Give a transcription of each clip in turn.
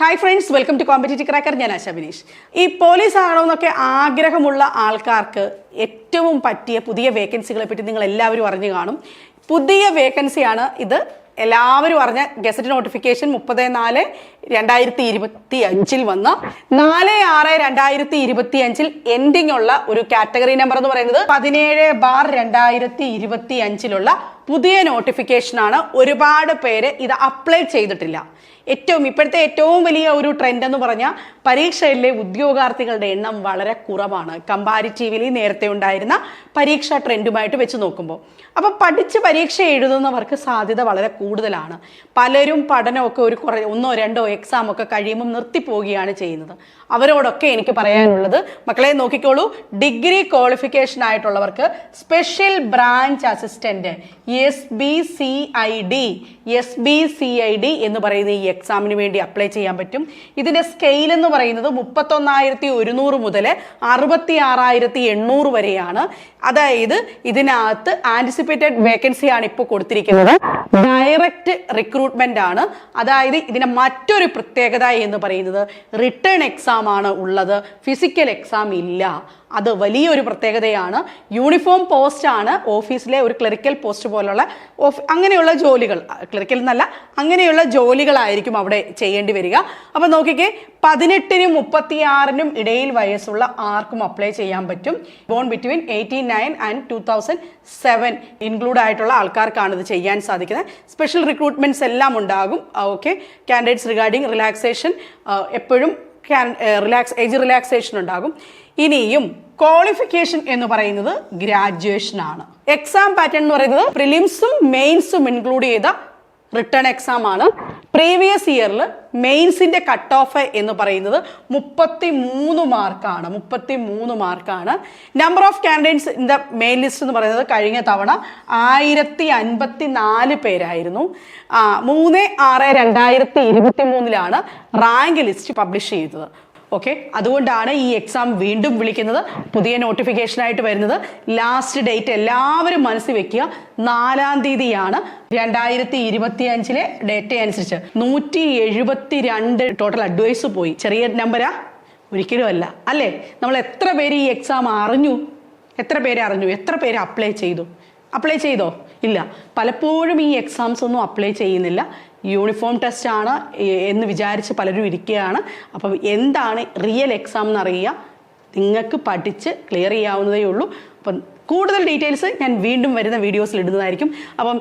Hi friends welcome to competitive cracker ഞാൻ ആശ ബിനീഷ് ഈ police ആകണമെന്നൊക്കെ ആഗ്രഹമുള്ള ആൾക്കാർക്ക് ഏറ്റവും പറ്റിയ പുതിയ വേക്കൻസികളെ പറ്റി നിങ്ങൾ എല്ലാവരും അറിഞ്ഞു കാണും. പുതിയ വേക്കൻസിയാണ് ഇത്. എല്ലാവരും അറിഞ്ഞ ഗസറ്റ് നോട്ടിഫിക്കേഷൻ മുപ്പത് നാല് രണ്ടായിരത്തി ഇരുപത്തി അഞ്ചിൽ വന്ന നാല് ആറ് രണ്ടായിരത്തി ഇരുപത്തി അഞ്ചിൽ എൻഡിങ് ഉള്ള ഒരു കാറ്റഗറി നമ്പർ എന്ന് പറയുന്നത് പതിനേഴ് ബാർ രണ്ടായിരത്തി ഇരുപത്തി അഞ്ചിലുള്ള പുതിയ നോട്ടിഫിക്കേഷനാണ് ഒരുപാട് പേര് ഇത് അപ്ലൈ ചെയ്തിട്ടില്ല. ഏറ്റവും ഇപ്പോഴത്തെ ഏറ്റവും വലിയ ഒരു ട്രെൻഡ് എന്ന് പറഞ്ഞാൽ പരീക്ഷയിലെ ഉദ്യോഗാർത്ഥികളുടെ എണ്ണം വളരെ കുറവാണ്. കമ്പാരിറ്റീവ്ലി നേരത്തെ ഉണ്ടായിരുന്ന പരീക്ഷാ ട്രെൻഡുമായിട്ട് വെച്ച് നോക്കുമ്പോൾ. അപ്പോൾ പഠിച്ച് പരീക്ഷ എഴുതുന്നവർക്ക് സാധ്യത വളരെ കൂടുതലാണ്. പലരും പഠനമൊക്കെ ഒരു കുറേ ഒന്നോ രണ്ടോ എക്സാം ഒക്കെ കഴിയുമ്പോൾ നിർത്തിപ്പോവുകയാണ് ചെയ്യുന്നത്. അവരോടൊക്കെ എനിക്ക് പറയാനുള്ളത് മക്കളെ നോക്കിക്കോളൂ degree qualification ആയിട്ടുള്ളവർക്ക് special branch assistant S B C I D S B C I D എന്ന് പറയുന്ന ഈ എക്സാമിന് വേണ്ടി അപ്ലൈ ചെയ്യാൻ പറ്റും. ഇതിന്റെ സ്കെയിൽ എന്ന് പറയുന്നത് മുപ്പത്തൊന്നായിരത്തി ഒരുന്നൂറ് മുതൽ അറുപത്തി ആറായിരത്തി എണ്ണൂറ് വരെയാണ്. അതായത് ഇതിനകത്ത് ആന്റിസിപ്പേറ്റഡ് വേക്കൻസി ആണ് ഇപ്പോൾ കൊടുത്തിരിക്കുന്നത്. ഡയറക്റ്റ് റിക്രൂട്ട്മെന്റ് ആണ്. അതായത് ഇതിന്റെ മറ്റൊരു പ്രത്യേകത എന്ന് പറയുന്നത് റിട്ടേൺ എക്സാം ആണ് ഉള്ളത്. ഫിസിക്കൽ എക്സാം ഇല്ല. അത് വലിയൊരു പ്രത്യേകതയാണ്. യൂണിഫോം പോസ്റ്റ് ആണ് ഓഫീസിലെ ഒരു ക്ലറിക്കൽ പോസ്റ്റ് പോലുള്ള ഓഫ് അങ്ങനെയുള്ള ജോലികൾ. ക്ലറിക്കൽ എന്നല്ല അങ്ങനെയുള്ള ജോലികളായിരിക്കും അവിടെ ചെയ്യേണ്ടി വരിക. അപ്പം നോക്കിക്കേ പതിനെട്ടിനും മുപ്പത്തിയാറിനും ഇടയിൽ വയസ്സുള്ള ആർക്കും അപ്ലൈ ചെയ്യാൻ പറ്റും. Born between eighteen nine and two thousand seven include ആയിട്ടുള്ള ആൾക്കാർക്കാണ് ഇത് ചെയ്യാൻ സാധിക്കുന്നത്. സ്പെഷ്യൽ റിക്രൂട്ട്മെന്റ്സ് എല്ലാം ഉണ്ടാകും. ഓക്കെ കാൻഡിഡേറ്റ്സ് റിഗാർഡിംഗ് റിലാക്സേഷൻ എപ്പോഴും റിലാക്സ് ഏജ് റിലാക്സേഷൻ ഉണ്ടാകും. ഇനിയും ക്വാളിഫിക്കേഷൻ എന്ന് പറയുന്നത് ഗ്രാജുവേഷൻ ആണ്. എക്സാം പാറ്റേൺ എന്ന് പറയുന്നത് പ്രിലിംസും മെയിൻസും ഇൻക്ലൂഡ് ചെയ്ത റിട്ടേൺ എക്സാം ആണ്. പ്രീവിയസ് ഇയറിൽ മെയിൻസിന്റെ കട്ട് ഓഫ് എന്ന് പറയുന്നത് മുപ്പത്തി മൂന്ന് മാർക്കാണ്. മുപ്പത്തി മൂന്ന് മാർക്കാണ്. Number of candidates in the main list എന്ന് പറയുന്നത് കഴിഞ്ഞ തവണ ആയിരത്തി അൻപത്തി നാല് പേരായിരുന്നു മൂന്ന് ആറ് രണ്ടായിരത്തി ഇരുപത്തി മൂന്നിലാണ് റാങ്ക് ലിസ്റ്റ് പബ്ലിഷ് ചെയ്തത്. ഓക്കെ അതുകൊണ്ടാണ് ഈ എക്സാം വീണ്ടും വിളിക്കുന്നത്. പുതിയ നോട്ടിഫിക്കേഷൻ ആയിട്ട് വരുന്നത്. ലാസ്റ്റ് ഡേറ്റ് എല്ലാവരും മനസ്സിൽ വെക്കുക. നാലാം തീയതിയാണ് രണ്ടായിരത്തി ഇരുപത്തി അഞ്ചിലെ ഡേറ്റ അനുസരിച്ച്. നൂറ്റി എഴുപത്തി രണ്ട് ടോട്ടൽ അഡ്വൈസ് പോയി. ചെറിയ നമ്പരാ ഒരിക്കലും അല്ല. അല്ലേ? നമ്മൾ എത്ര പേര് ഈ എക്സാം അറിഞ്ഞു? എത്ര പേര് അറിഞ്ഞു? എത്ര പേര് അപ്ലൈ ചെയ്തു? അപ്ലൈ ചെയ്തോ? ഇല്ല. പലപ്പോഴും ഈ എക്സാംസ് ഒന്നും അപ്ലൈ ചെയ്യുന്നില്ല. യൂണിഫോം ടെസ്റ്റ് ആണ് എന്ന് വിചാരിച്ച് പലരും ഇരിക്കുകയാണ്. അപ്പം എന്താണ് റിയൽ എക്സാം എന്നറിയുക. നിങ്ങൾക്ക് പഠിച്ച് ക്ലിയർ ചെയ്യാവുന്നതേ ഉള്ളൂ. അപ്പം കൂടുതൽ ഡീറ്റെയിൽസ് ഞാൻ വീണ്ടും വരുന്ന വീഡിയോസിൽ ഇടുന്നതായിരിക്കും. അപ്പം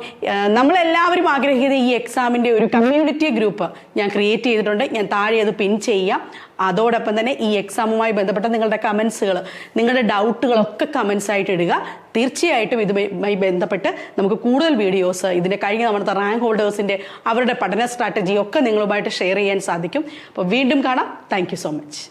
നമ്മളെല്ലാവരും ആഗ്രഹിക്കുന്ന ഈ എക്സാമിന്റെ ഒരു കമ്മ്യൂണിറ്റി ഗ്രൂപ്പ് ഞാൻ ക്രിയേറ്റ് ചെയ്തിട്ടുണ്ട്. ഞാൻ താഴെ അത് പിൻ ചെയ്യാം. അതോടൊപ്പം തന്നെ ഈ എക്സാമുമായി ബന്ധപ്പെട്ട നിങ്ങളുടെ കമൻസുകൾ നിങ്ങളുടെ ഡൗട്ടുകളൊക്കെ കമൻസ് ആയിട്ട് ഇടുക. തീർച്ചയായിട്ടും ഇതുമായി ബന്ധപ്പെട്ട് നമുക്ക് കൂടുതൽ വീഡിയോസ് ഇതിന്റെ കഴിഞ്ഞ നമ്മുടെ റാങ്ക് ഹോൾഡേഴ്സിന്റെ അവരുടെ പഠന സ്ട്രാറ്റജി ഒക്കെ നിങ്ങളുമായിട്ട് ഷെയർ ചെയ്യാൻ സാധിക്കും. അപ്പോൾ വീണ്ടും കാണാം. Thank so much